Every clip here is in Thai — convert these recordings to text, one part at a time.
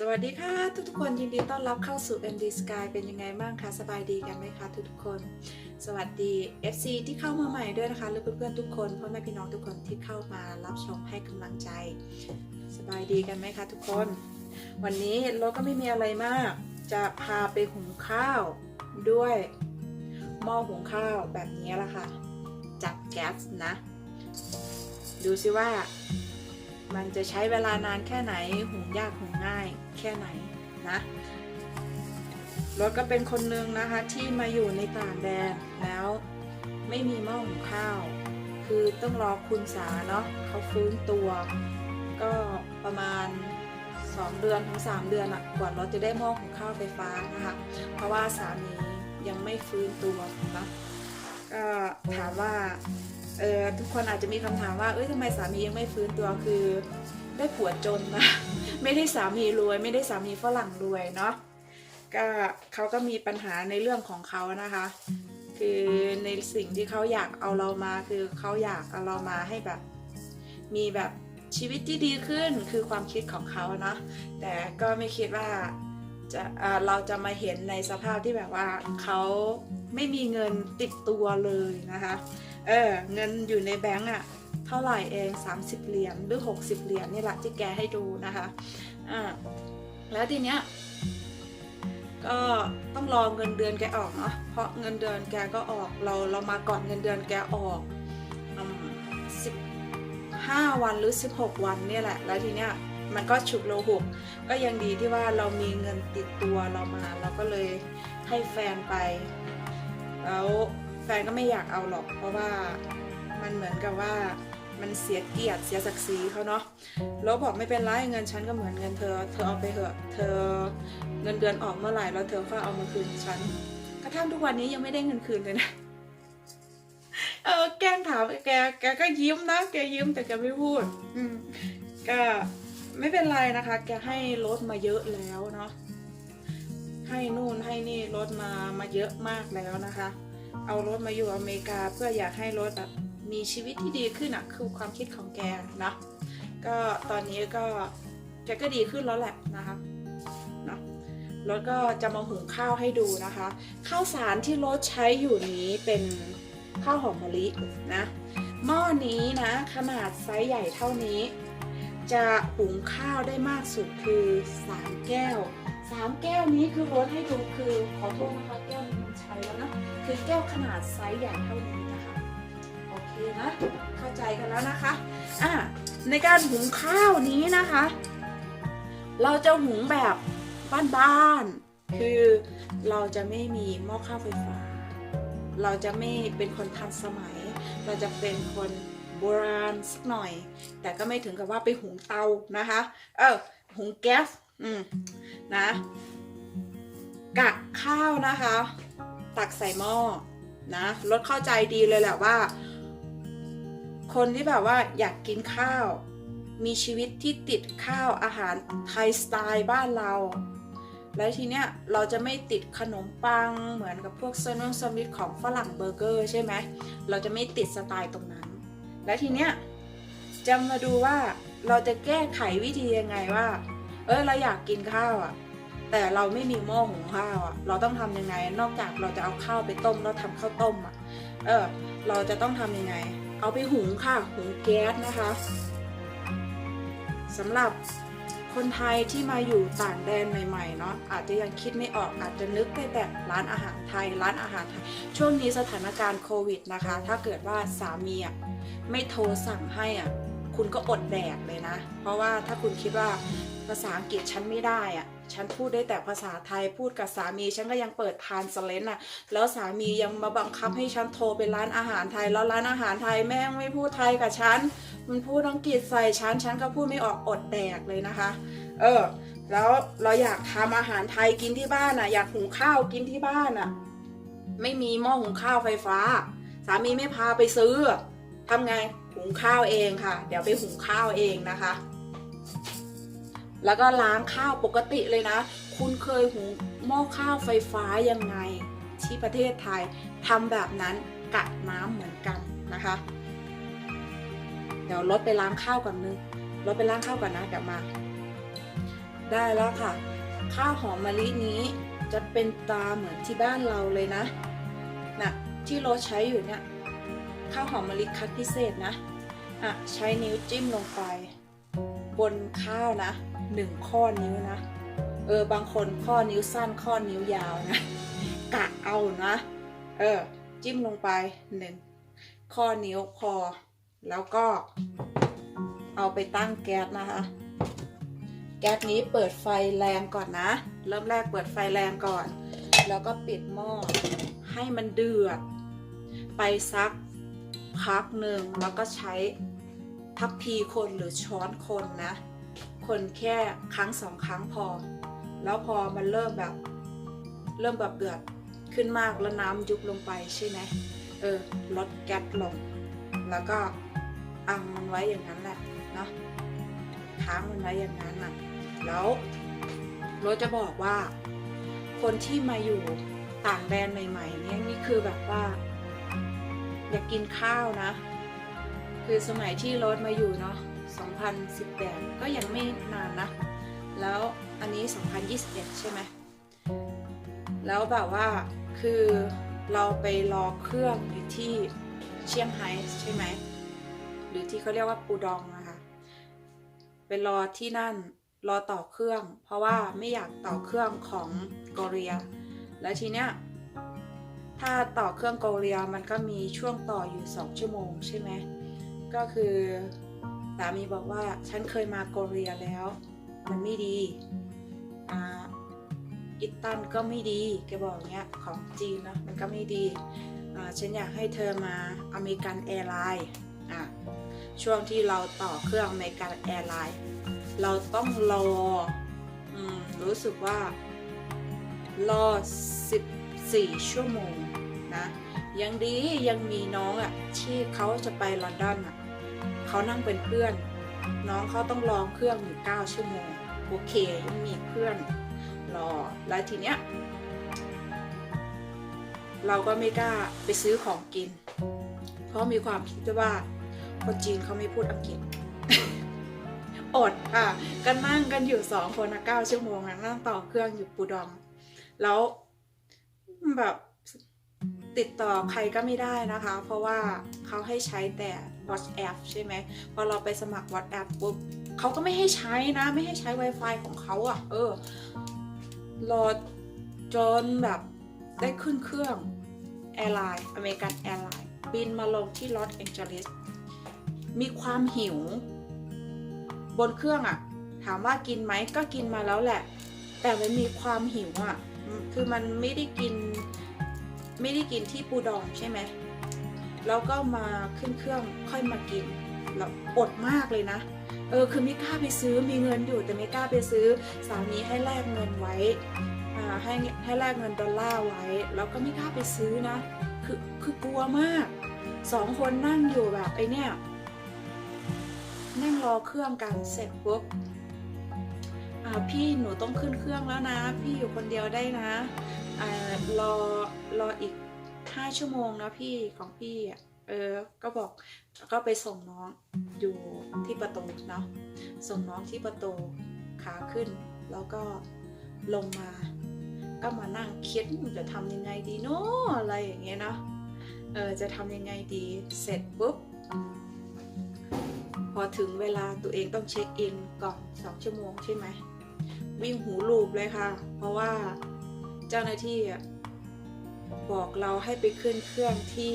สวัสดีค่ะ ทุกทุกๆคนยินดีต้อนรับเข้าสู่ MD Sky เป็นยังไงบ้างคะสบายดีกันไหมคะทุกทุกๆคน สวัสดี FC ที่เข้ามาใหม่ด้วยนะคะหรือเพื่อนๆทุกคนพ่อแม่พี่น้องทุกคนที่เข้ามารับชมให้กำลังใจ สบายดีกันไหมคะทุกคน วันนี้เราก็ไม่มีอะไรมาก จะพาไปหุงข้าวด้วยหม้อหุงข้าวแบบนี้ละค่ะจากแก๊สนะ ดูสิว่ามันจะใช้เวลานานแค่ไหนหุงยากหุงง่าย แค่ไหนนะรถก็เป็นคนหนึ่งนะคะที่มาอยู่ในต่างแดนแล้วไม่มีหม้อหุงข้าว คือต้องรอคุณสาเนาะเขาฟื้นตัว ก็ประมาณ 2 เดือนถึง3เดือนอะกว่ารถจะได้หม้อหุงข้าวไฟฟ้านะคะเพราะว่าสามียังไม่ฟื้นตัวนะก็ถามว่าเออทุกคนอาจจะมีคำถามว่าเอ้ยทำไมสามียังไม่ฟื้นตัวคือ ได้ผัวจนนะไม่ได้สามีรวย ไม่ได้สามีฝรั่งรวยเนาะก็เขาก็มีปัญหาในเรื่องของเขานะคะ คือในสิ่งที่เขาอยากเอาเรามาคือเขาอยากเอาเรามาให้แบบ มีแบบชีวิตที่ดีขึ้นคือความคิดของเขาเนาะแต่ก็ไม่คิดว่าจะเอ่อเราจะมาเห็นในสภาพที่แบบว่าเขาไม่มีเงินติดตัวเลยนะคะ เออเงินอยู่ในแบงก์อะ เท่าไหร่เอง 30 เหรียญหรือ 60 เหรียญนี่แหละที่แกให้ดูนะคะอ่าแล้วทีเนี้ยก็ต้องรอเงินเดือนแกออกเนาะเพราะเงินเดือนแกก็ออกเราเรามาก่อนเงินเดือนแกออกสิบห้าวันหรือ 16 วันเนี่ยแหละ แล้วทีเนี้ยมันก็ฉุกโลหกก็ยังดีที่ว่าเรามีเงินติดตัวเรามา เราก็เลยให้แฟนไป แล้วแฟนก็ไม่อยากเอาหรอก เพราะว่ามันเหมือนกับว่า มันเสียเกียรติเสียศักดิ์ศรีเขาเนาะแล้วบอกไม่เป็นไรเงินฉันก็เหมือนเงินเธอ เธอเอาไปเถอะ เธอเงินเดือนออกเมื่อไหร่แล้วเธอก็เอามาคืนฉันกระทั่งทุกวันนี้ยังไม่ได้เงินคืนเลยนะเออแกล้งถามแกแกก็ยิ้มนะแกยิ้มแต่แกไม่พูด อืมก็ไม่เป็นไรนะคะ แกให้รถมาเยอะแล้วเนาะให้นู่นให้นี่รถมามาเยอะมากแล้วนะคะ เอารถมาอยู่อเมริกาเพื่ออยากให้รถแบบ มีชีวิตที่ดีขึ้นอะคือความคิดของแกนะก็ตอนนี้ก็แกก็ดีขึ้นแล้วแหละนะคะนะรถก็จะมาหุงข้าวให้ดูนะคะข้าวสารที่รถใช้อยู่นี้เป็นข้าวหอมมะลินะหม้อนี้นะขนาดไซส์ใหญ่เท่านี้ จะหุงข้าวได้มากสุดคือ 3 แก้ว 3 แก้วนี้คือรถให้ดูคือขอโทษนะคะแก้วมันใช้แล้วนะคือแก้วขนาดไซส์ใหญ่เท่านี้ เคนะเข้าใจกันแล้วนะคะอะในการหุงข้าวนี้นะคะ เราจะหุงแบบบ้านๆคือเราจะไม่มีหม้อข้าวไฟฟ้า เราจะไม่เป็นคนทันสมัย เราจะเป็นคนโบราณสักหน่อย แต่ก็ไม่ถึงกับว่าไปหุงเตานะคะ เออหุงแก๊สอืมนะกะข้าวนะคะ ตักใส่หม้อนะรถเข้าใจดีเลยแหละว่า คนที่แบบว่าอยากกินข้าว มีชีวิตที่ติดข้าวอาหารไทยสไตล์บ้านเรา แล้วทีเนี้ยเราจะไม่ติดขนมปังเหมือนกับพวกเซนต์สมิธของฝรั่งเบอร์เกอร์ใช่ไหมเราจะไม่ติดสไตล์ตรงนั้น และทีเนี้ยจะมาดูว่าเราจะแก้ไขวิธียังไงว่า เออเราอยากกินข้าวอะ แต่เราไม่มีหม้อหุงข้าวอะ เราต้องทำยังไง นอกจากเราจะเอาข้าวไปต้มแล้วทำข้าวต้มอะ เออ เราจะต้องทำยังไง เอาไปหุงค่ะ หุงแก๊สนะคะสำหรับคนไทยที่มาอยู่ต่างแดนใหม่ๆเนาะอาจจะยังคิดไม่ออกอาจจะนึกได้แต่ร้านอาหารไทย ร้านอาหารไทย ช่วงนี้สถานการณ์โควิดนะคะ ถ้าเกิดว่าสามีอะไม่โทรสั่งให้อะคุณก็อดแดกเลยนะ เพราะว่าถ้าคุณคิดว่าภาษาอังกฤษฉันไม่ได้อะ ฉันพูดได้แต่ภาษาไทยพูดกับสามี ฉันก็ยังเปิดทานสเลนอะ แล้วสามียังมาบังคับให้ฉันโทรไปร้านอาหารไทย แล้วร้านอาหารไทยแม่งไม่พูดไทยกับฉัน มันพูดอังกฤษใส่ฉัน ฉันก็พูดไม่ออกอดแดกเลยนะคะ เออ แล้วเราอยากทำอาหารไทยกินที่บ้านอะ อยากหุงข้าวกินที่บ้านอะ ไม่มีหม้อหุงข้าวไฟฟ้า สามีไม่พาไปซื้อทำไง หุงข้าวเองค่ะ เดี๋ยวไปหุงข้าวเองนะคะ แล้วก็ล้างข้าวปกติเลยนะ คุณเคยหุงหม้อข้าวไฟฟ้ายังไง ที่ประเทศไทยทำแบบนั้นกะน้ำเหมือนกันนะคะ เดี๋ยวรถไปล้างข้าวก่อนนึงรถไปล้างข้าวก่อนนะเดี๋ยวมา ได้แล้วค่ะ ข้าวหอมมะลินี้จะเป็นตาเหมือนที่บ้านเราเลยนะนะที่เราใช้อยู่เนี่ยข้าวหอมมะลิคัดพิเศษนะอะใช้นิ้วจิ้มลงไป บนข้าวนะ หนึ่งข้อนิ้วนะ เออบางคนข้อนิ้วสั้นข้อนิ้วยาวนะ กะเอานะ เออ จิ้มลงไปหนึ่งข้อนิ้วพอ แล้วก็ เอาไปตั้งแก๊สนะคะ แก๊สนี้เปิดไฟแรงก่อนนะ เริ่มแรกเปิดไฟแรงก่อน แล้วก็ปิดหม้อให้มันเดือด ไปสักพักหนึ่งแล้วก็ใช้ทัพพีคนหรือช้อนคนนะ คนแค่ครั้งสองครั้งพอ แล้วพอมันเริ่มแบบ เริ่มแบบเดือดขึ้นมากแล้วน้ำยุบลงไปใช่ไหมเออลดแก๊สลง แล้วก็อังมันไว้อย่างนั้นแหละเนาะค้างมันไว้อย่างนั้นน่ะแล้วรสจะบอกว่า คนที่มาอยู่ต่างแดนใหม่ ๆ เนี่ยนี่คือแบบว่า อยากกินข้าวนะ คือสมัยที่รสมาอยู่เนาะ 2018 ก็ยังไม่นานนะ แล้วอันนี้ 2021 ใช่ไหม แล้วแบบว่าคือเราไปรอเครื่องอยู่ที่เชียงไฮ้ใช่ไหม หรือที่เขาเรียกว่าปูดองนะคะไปรอที่นั่นรอต่อเครื่อง เพราะว่าไม่อยากต่อเครื่องของเกาหลีแล้วทีเนี้ยถ้าต่อเครื่องเกาหลีมันก็มีช่วงต่ออยู่ 2 ชั่วโมงใช่ไหม ก็คือ สามีบอกว่าฉันเคยมาเกาหลีแล้ว มันไม่ดีอ่าอิตันก็ไม่ดีแกบอกเงี้ยของจีนนะมันก็ไม่ดีอ่าฉันอยากให้เธอมาอเมริกันแอร์ไลน์อะช่วงที่เราต่อเครื่องอเมริกันแอร์ไลน์เราต้องรออรู้สึกว่ารอ 14 ชั่วโมงนะยังดียังมีน้องอะที่เขาจะไปลอนดอนอะ เขานั่งเป็นเพื่อน น้องเขาต้องรอเครื่องอยู่9ชั่วโมงโอเคยังมีเพื่อนรอแล้วทีเนี้ยเราก็ไม่กล้าไปซื้อของกิน เพราะมีความคิดว่าคนจีนเขาไม่พูดอังกฤษอดอะก็นั่งกันอยู่สองคนนะเก้าชั่วโมงนั่งต่อเครื่องอยู่ปูดอง แล้วแบบติดต่อใครก็ไม่ได้นะคะ เพราะว่าเขาให้ใช้แต่ WhatsApp ใช่ไหมพอเราไปสมัคร WhatsApp ปุ๊บเขาก็ไม่ให้ใช้นะ ไม่ให้ใช้ Wi-Fi ของเขาอะ่ะ เออ รอจนแบบได้ขึ้นเครื่องแอร์ไลน์อเมริกันแอร์ไลน์บินมาลงที่ลอสแองเจลิสมีความหิว บนเครื่องอะ่ะ ถามว่ากินไหมก็กินมาแล้วแหละ แต่มันมีความหิวอะ่ะ คือมันไม่ได้กิน ไม่ได้กินที่ปูดองใช่ไหม แล้วก็มาขึ้นเครื่องค่อยมากินแล้วอดมากเลยนะ เออคือไม่กล้าไปซื้อมีเงินอยู่แต่ไม่กล้าไปซื้อสามีให้แลกเงินไว้อ่าให้ให้แลกเงินดอลลาร์ไว้แล้วก็ไม่กล้าไปซื้อนะคือคือกลัวมากสองคนนั่งอยู่แบบไอเนี่ยนั่งรอเครื่องกันเสร็จปุ๊บพี่หนูต้องขึ้นเครื่องแล้วนะ พี่อยู่คนเดียวได้นะอรอรออีก ห้าชั่วโมงนะพี่ของพี่อะเออ ก็บอกก็ไปส่งน้องอยู่ที่ประตูเนาะส่งน้องที่ประตูขาขึ้น แล้วก็ลงมา ก็มานั่งคิดจะทำยังไงดีเนาะอะไรอย่างเงี้ยเนาะเออจะทำยังไงดีเสร็จปุ๊บพอถึงเวลาตัวเองต้องเช็คอินก่อนสองชั่วโมงใช่ไหมวิ่งหูลูบเลยค่ะ เพราะว่าเจ้าหน้าที่อะ บอกเราให้ไปขึ้นเครื่องที่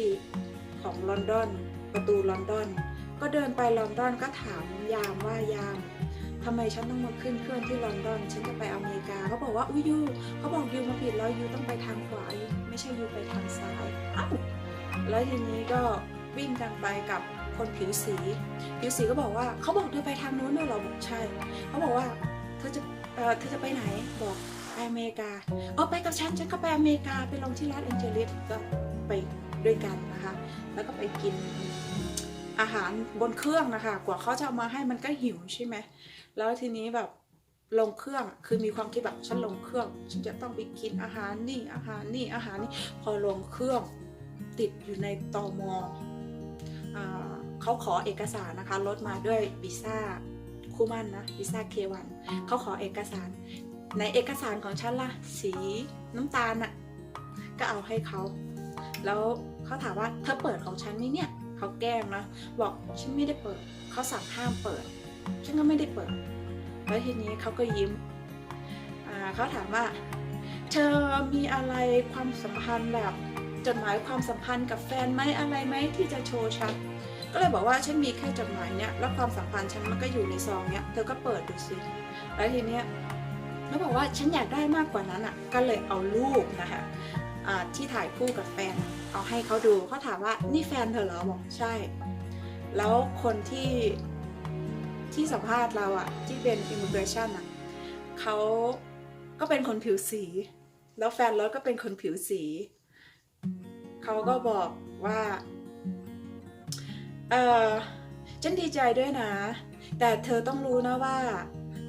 ของลอนดอน ประตูลอนดอน ก็เดินไปลอนดอนก็ถามยามว่ายามทำไมฉันต้องมาขึ้นเครื่องที่ลอนดอน ฉันจะไปอเมริกาเขาบอกว่าอุ้ยยูเขาบอกยูมาผิดแล้วยูต้องไปทางขวายูไม่ใช่ยูไปทางซ้ายอ้าแล้วทีนี้ก็วิ่งกันไปกับคนผิวสี ผิวสีก็บอกว่าเขาบอกเธอไปทางนู้นด้วยเหรอบอกใช่เขาบอกว่าเธอจะเธอจะไปไหนบอก ไปอเมริกาเออไปกับฉันฉันก็ไปอเมริกาไปลงที่ลอสแองเจลิสก็ไปด้วยกันนะคะ แล้วก็ไปกินอาหารบนเครื่องนะคะกว่าเขาจะเอามาให้มันก็หิวใช่ไหมแล้วทีนี้แบบลงเครื่องคือมีความคิดแบบฉันลงเครื่อง ฉันจะต้องไปกินอาหารนี่อาหารนี่อาหารนี่พอลงเครื่องติดอยู่ในตอมอเขาขอเอกสารนะคะรถมาด้วยวีซ่าคู่มั่นนะวีซ่าเควันเขาขอเอกสาร ในเอกสารของฉันล่ะ สีน้ำตาลน่ะก็เอาให้เขา แล้วเขาถามว่าเธอเปิดของฉันไหมเนี่ยเขาแกล้งนะบอกฉันไม่ได้เปิด เขาสั่งห้ามเปิด ฉันก็ไม่ได้เปิด แล้วทีนี้เขาก็ยิ้มเขาถามว่า เธอมีอะไรความสัมพันธ์แบบจดหมายความสัมพันธ์กับแฟนไหมอะไรไหมที่จะโชว์ฉันก็เลยบอกว่าฉันมีแค่จดหมายเนี้ยแล้วความสัมพันธ์ฉันมันก็อยู่ในซองเนี้ยเธอก็เปิดดูสิแล้วทีเนี้ย เขาบอกว่าฉันอยากได้มากกว่านั้นอะ ก็เลยเอารูปนะคะที่ถ่ายคู่กับแฟน เอาให้เขาดูเขาถามว่านี่แฟนเธอเหรอบอกใช่ แล้วคนที่ที่สัมภาษณ์เราอะ ที่เป็น immigration อะเขาก็เป็นคนผิวสี แล้วแฟนเรถก็เป็นคนผิวสีเขาก็บอกว่า เออฉันดีใจด้วยนะ แต่เธอต้องรู้นะว่า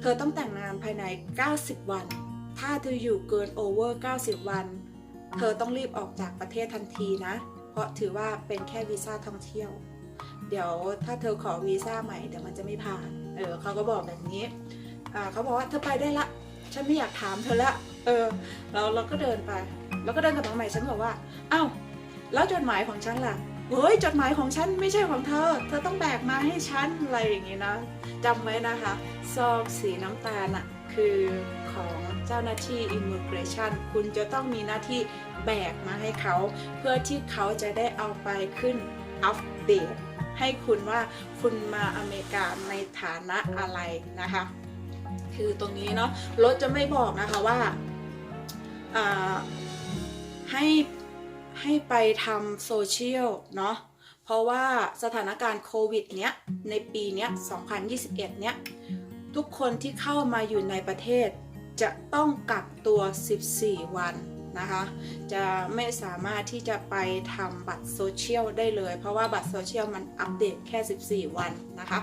เธอต้องแต่งงานภายใน 90 วัน ถ้าเธออยู่เกินโอเวอร์90 วัน เธอต้องรีบออกจากประเทศทันทีนะ เพราะถือว่าเป็นแค่วีซ่าท่องเที่ยว เดี๋ยวถ้าเธอขอวีซ่าใหม่เดี๋ยวมันจะไม่ผ่าน เออเขาก็บอกแบบนี้เขาบอกว่าเธอไปได้ละ ฉันไม่อยากถามเธอละ เออเราเราก็เดินไป แล้วก็เดินกับมาใหม่ฉันบอกว่า อ้าว แล้วจดหมายของฉันล่ะ เฮ้ยจดหมายของฉันไม่ใช่ของเธอ เธอต้องแบกมาให้ฉันอะไรอย่างงี้นะจำไว้นะคะซองสีน้ำตาลน่ะคือของเจ้าหน้าที่ Immigration คุณจะต้องมีหน้าที่แบกมาให้เขา เพื่อที่เขาจะได้เอาไปขึ้นอัปเดตให้คุณว่าคุณมาอเมริกาในฐานะอะไรนะคะ คือตรงนี้เนาะรถจะไม่บอกนะคะว่าอ่าให้ ให้ไปทำโซเชียลเนาะเพราะว่าสถานการณ์โควิดเนี้ยในปีเนี้ย 2021 เนี้ยทุกคนที่เข้ามาอยู่ในประเทศ จะต้องกักตัว 14 วันนะคะ จะไม่สามารถที่จะไปทำบัตรโซเชียลได้เลย เพราะว่าบัตรโซเชียลมันอัปเดตแค่ 14 วันนะคะ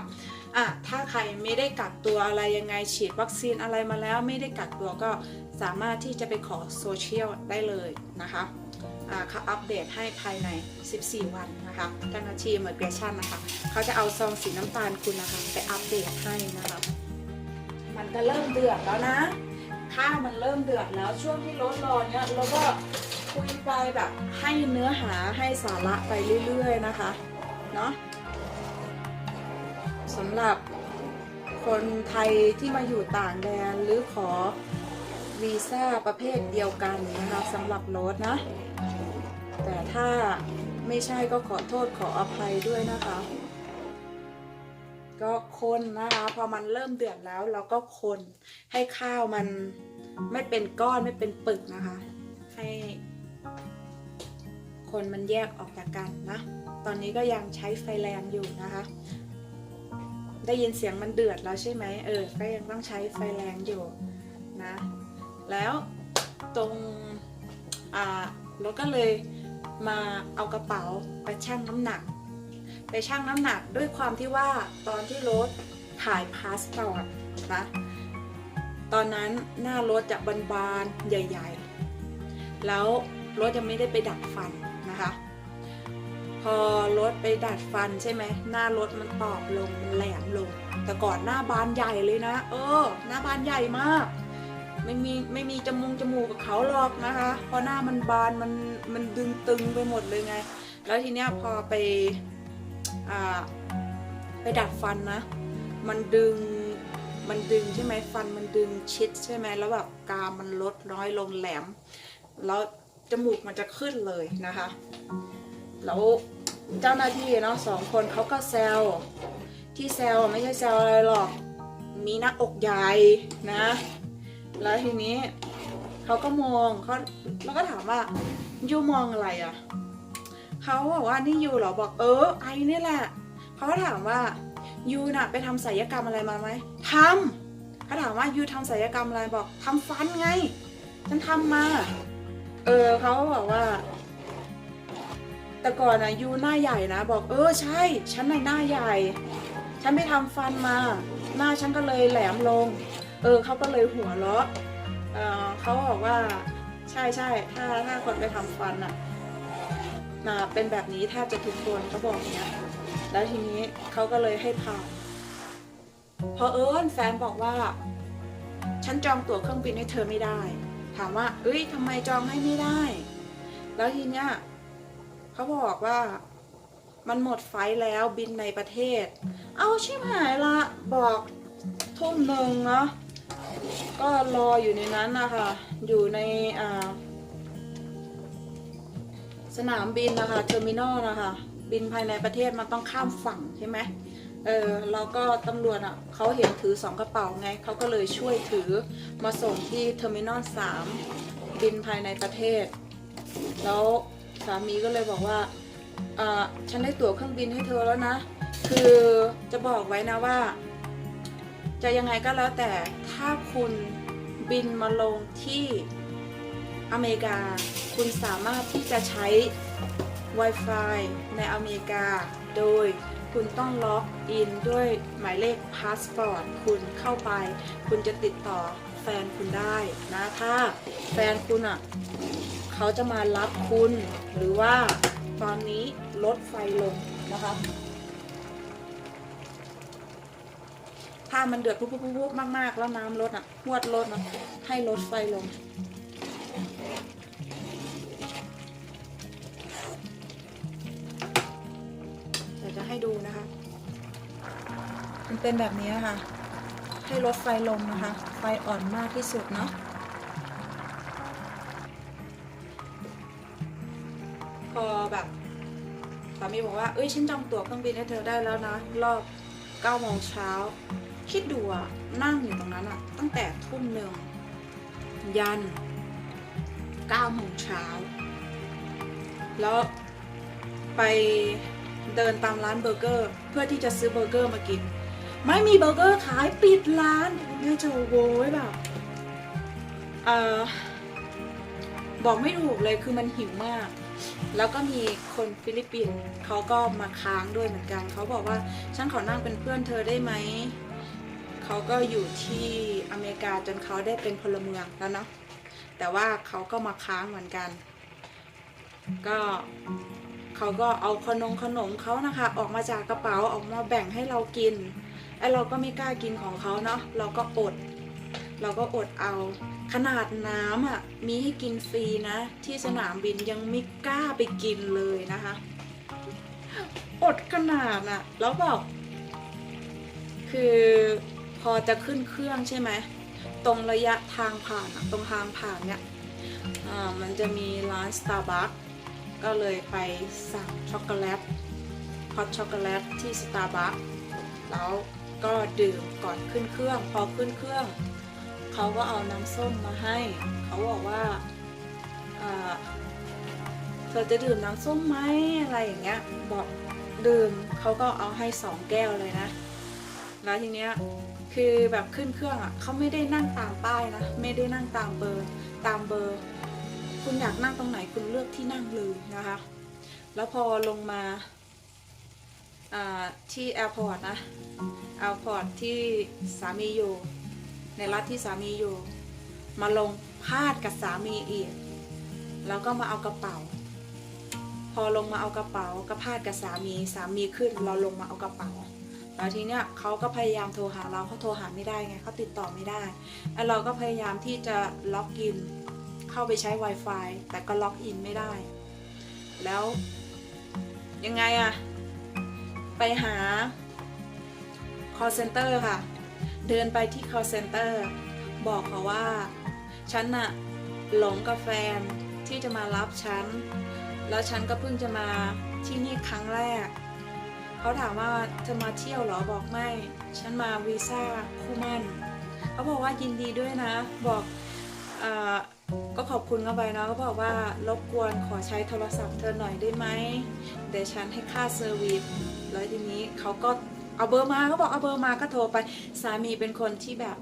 อะถ้าใครไม่ได้กักตัวอะไรยังไงฉีดวัคซีนอะไรมาแล้วไม่ได้กักตัวก็สามารถที่จะไปขอโซเชียลได้เลยนะคะ เขาอัปเดตให้ภายใน 14 วันนะคะเจ้าหน้าที่ Immigration นะคะเขาจะเอาซองสีน้ำตาลคุณนะคะ ไปอัปเดตให้นะคะ มันก็เริ่มเดือดแล้วนะข้าวมันเริ่มเดือดแล้วช่วงที่รถรอเนี่ยเราก็คุยไปแบบให้เนื้อหาให้สาระไปเรื่อยๆนะคะเนาะสำหรับคนไทยที่มาอยู่ต่างแดนหรือขอวีซ่าประเภทเดียวกันนะคะสำหรับรถนะ แต่ถ้าไม่ใช่ก็ขอโทษขออภัยด้วยนะคะ ก็คนนะคะ พอมันเริ่มเดือดแล้วเราก็คนให้ข้าวมันไม่เป็นก้อนไม่เป็นปึกนะคะ ให้คนมันแยกออกจากกันนะ ตอนนี้ก็ยังใช้ไฟแรงอยู่นะคะ ได้ยินเสียงมันเดือดแล้วใช่ไหมเออ ก็ยังต้องใช้ไฟแรงอยู่นะ แล้วตรงอ่ารถก็เลย มาเอากระเป๋าไปชั่งน้ำหนัก ไปชั่งน้ำหนักด้วยความที่ว่าตอนที่รถถ่ายพาสปอร์ตนะตอนนั้นหน้ารถจะบานๆใหญ่ ๆ แล้วรถยังไม่ได้ไปดัดฟันนะคะ พอรถไปดัดฟันใช่ไหมหน้ารถมันตอบลงมันแหลมลง แต่ก่อนหน้าบานใหญ่เลยนะ เออ หน้าบานใหญ่มาก ไม่มีไม่มีจมูกจมูกกับเขาหรอกนะคะ เพราะหน้ามันบานมันมันดึงตึงไปหมดเลยไง แล้วทีเนี้ยพอไปอ่าไปดัดฟันนะ มันดึงมันดึงใช่ไหมฟันมันดึงชิดใช่ไหมแล้วแบบกามมันลดน้อยลงแหลม แล้วจมูกมันจะขึ้นเลยนะคะ แล้วเจ้าหน้าที่เนาะสองคนเขาก็แซวที่แซวไม่ใช่แซวอะไรหรอก มีหน้าอกใหญ่นะ แล้วทีนี้เขาก็มองเขาแล้วก็ถามว่ายูมองอะไรอะ่ะเขาบอกว่านี่ยูเหรอบอกเออไอนี่แหละเขาก็ถามว่ายูน่ะไปทำศัลยกรรมอะไรมาไหมทำเขาถามว่ายูทำศัลยกรรมอะไรบอกทำฟันไงฉันทำมา เออเขาบอกว่า แต่ก่อนนะยูหน้าใหญ่นะบอกเออใช่ ฉันในหน้าใหญ่ ฉันไปทำฟันมา หน้าฉันก็เลยแหลมลง เออเขาก็เลยหัวเราะเออเขาบอกว่าใช่ใช่ถ้าถ้าคนไปทำฟันอะนะเป็นแบบนี้แทบจะทุกคนเขาบอกเนี้ยแล้วทีนี้เขาก็เลยให้ผ่านพอเอิญแฟนบอกว่า ฉันจองตั๋วเครื่องบินให้เธอไม่ได้ ถามว่า เอ้ยทำไมจองให้ไม่ได้ แล้วทีเนี้ยเขาบอกว่ามันหมดไฟแล้วบินในประเทศ เอาชิบหายละ บอกทุ่มหนึ่งเนาะ ก็รออยู่ในนั้นนะคะอยู่ในสนามบินนะคะเทอร์มินอลนะคะ บินภายในประเทศมันต้องข้ามฝั่งใช่ไหมเออแล้วก็ตำรวจอะเขาเห็นถือสองกระเป๋าไงเขาก็เลยช่วยถือมาส่งที่เทอร์มินอลสามบินภายในประเทศ แล้วสามีก็เลยบอกว่าอ่าฉันได้ตั๋วเครื่องบินให้เธอแล้วนะ คือจะบอกไว้นะว่า จะยังไงก็แล้วแต่ถ้าคุณบินมาลงที่อเมริกา คุณสามารถที่จะใช้ Wi-Fi ในอเมริกา โดยคุณต้องล็อกอินด้วยหมายเลขพาสปอร์ตคุณเข้าไป คุณจะติดต่อแฟนคุณได้นะ ถ้าแฟนคุณอะเขาจะมารับคุณ หรือว่าตอนนี้ลดไฟลงนะคะ ถ้ามันเดือดปุ๊บปุ๊บปุ๊บมากๆ แล้วน้ำลดอะหวดลดนะให้ลดไฟลง เดี๋ยวจะให้ดูนะคะ มันเป็นแบบนี้ค่ะ ให้ลดไฟลงนะคะ ไฟอ่อนมากที่สุดเนาะพอแบบสามีบอกว่า เอ้ย ฉันจองตั๋วเครื่องบินให้เธอได้แล้วนะ รอบ9โมงเช้า คิดดูอะนั่งอยู่ตรงนั้นอะตั้งแต่ทุ่มหนึ่งยัน9โมงเช้า แล้วไปเดินตามร้านเบอร์เกอร์ เพื่อที่จะซื้อเบอร์เกอร์มากิน ไม่มีเบอร์เกอร์ขายปิดร้านแม่จะโวยแบบเออบอกไม่ถูกเลยคือมันหิวมาก แล้วก็มีคนฟิลิปปินส์เขาก็มาค้างด้วยเหมือนกัน เขาบอกว่า ฉันขอนั่งเป็นเพื่อนเธอได้ไหม เขาก็อยู่ที่อเมริกาจนเขาได้เป็นพลเมืองแล้วเนาะแต่ว่าเขาก็มาค้างเหมือนกัน ก็เขาก็เอาขนมขนมเขานะคะ ออกมาจากกระเป๋าออกมาแบ่งให้เรากินไอเราก็ไม่กล้ากินของเขาเนาะเราก็อด เราก็อดเอาขนาดน้ำอะมีให้กินฟรีนะ ที่สนามบินยังไม่กล้าไปกินเลยนะคะ อดขนาดอะ แล้วแบบคือ พอจะขึ้นเครื่องใช่ไหม ตรงระยะทางผ่านตรงทางผ่านเนี่ยอ่ามันจะมีร้าน Starbucks ก็เลยไปสั่งช็อกโกแลตฮอตช็อกโกแลตที่ Starbucks แล้วก็ดื่มก่อนขึ้นเครื่อง พอขึ้นเครื่อง เขาก็เอาน้ำส้มมาให้ เขาบอกว่าอ่าเธอจะดื่มน้ำส้มไหมอะไรอย่างเงี้ยบอกดื่มเขาก็เอาให้สองแก้วเลยนะ แล้วทีเนี้ย คือแบบขึ้นเครื่องอะเขาไม่ได้นั่งตามป้ายนะไม่ได้นั่งตามเบอร์ตามเบอร์ คุณอยากนั่งตรงไหนคุณเลือกที่นั่งเลยนะคะ แล้วพอลงมาที่แอร์พอร์ตนะแอร์พอร์ตที่สามีอยู่ในรัฐที่สามีอยู่ มาลงพาดกับสามีอีก แล้วก็มาเอากระเป๋า พอลงมาเอากระเป๋าก็พาดกับสามีสามีขึ้นเราลงมาเอากระเป๋า ทีเนี้ยเขาก็พยายามโทรหาเราเขาโทรหาไม่ได้ไงเขาติดต่อไม่ได้แล้วเราก็พยายามที่จะล็อกอินเข้าไปใช้ Wi-Fi แต่ก็ล็อกอินไม่ได้ แล้วยังไงอะไปหา call center ค่ะ เดินไปที่ call center บอกเขาว่า ฉันน่ะหลงกับแฟนที่จะมารับฉัน แล้วฉันก็เพิ่งจะมาที่นี่ครั้งแรก เขาถามว่าเธอมาเที่ยวเหรอบอกไม่ ฉันมาวีซ่าคู่มั่นเขาบอกว่ายินดีด้วยนะ บอกอก็ขอบคุณเข้าไปเนาะก็บอกว่ารบกวนขอใช้โทรศัพท์เธอหน่อยได้ไหมเดี๋ยวฉันให้ค่าเซอร์วิสแล้วทีนี้เขาก็เอาเบอร์มาเขาบอกเอาเบอร์มาก็โทรไปสามีเป็นคนที่แบบ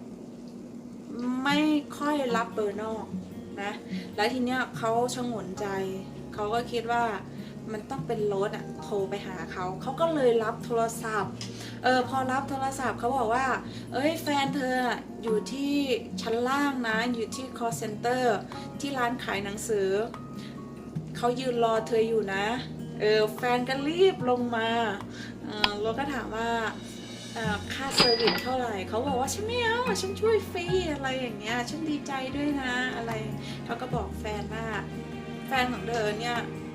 ไม่ค่อยรับเบอร์นอกนะ แล้วทีเนี้ยเขาชงนใจ เขาก็คิดว่า มันต้องเป็นรถอะโทรไปหาเขา เขาก็เลยรับโทรศัพท์ เออพอรับโทรศัพท์เขาบอกว่า เอ้ยแฟนเธออยู่ที่ชั้นล่างนะ อยู่ที่ call center ที่ร้านขายหนังสือ เขายืนรอเธออยู่นะ เออแฟนก็รีบลงมาเออราก็ถามว่าค่าเซอร์วิสเท่าไหร่เขาบอกว่าฉันไม่เอาฉันช่วยฟรีอะไรอย่างเงี้ย ฉันดีใจด้วยนะอะไร เขาก็บอกแฟนว่าแฟนของเธอเนี่ย